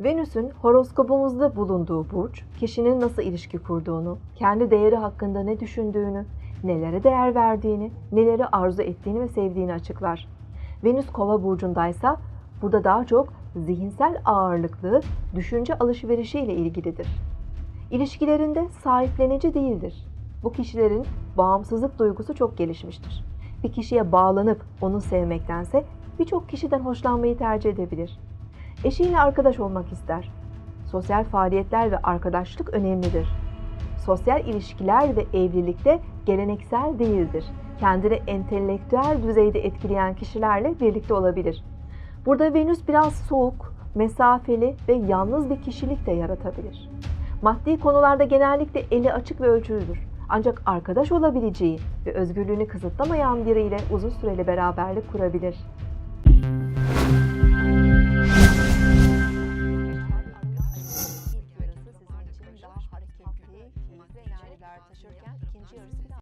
Venüs'ün horoskopumuzda bulunduğu burç, kişinin nasıl ilişki kurduğunu, kendi değeri hakkında ne düşündüğünü, nelere değer verdiğini, neleri arzu ettiğini ve sevdiğini açıklar. Venüs Kova burcundaysa burada daha çok zihinsel ağırlıklı düşünce alışverişi ile ilgilidir. İlişkilerinde sahiplenici değildir. Bu kişilerin bağımsızlık duygusu çok gelişmiştir. Bir kişiye bağlanıp onu sevmektense birçok kişiden hoşlanmayı tercih edebilir. Eşiyle arkadaş olmak ister. Sosyal faaliyetler ve arkadaşlık önemlidir. Sosyal ilişkiler ve evlilikte geleneksel değildir. Kendini entelektüel düzeyde etkileyen kişilerle birlikte olabilir. Burada Venüs biraz soğuk, mesafeli ve yalnız bir kişilik de yaratabilir. Maddi konularda genellikle eli açık ve ölçülüdür. Ancak arkadaş olabileceği ve özgürlüğünü kısıtlamayan biriyle uzun süreli beraberlik kurabilir. Keyifli enerjiler taşırken ikinci yarısı biraz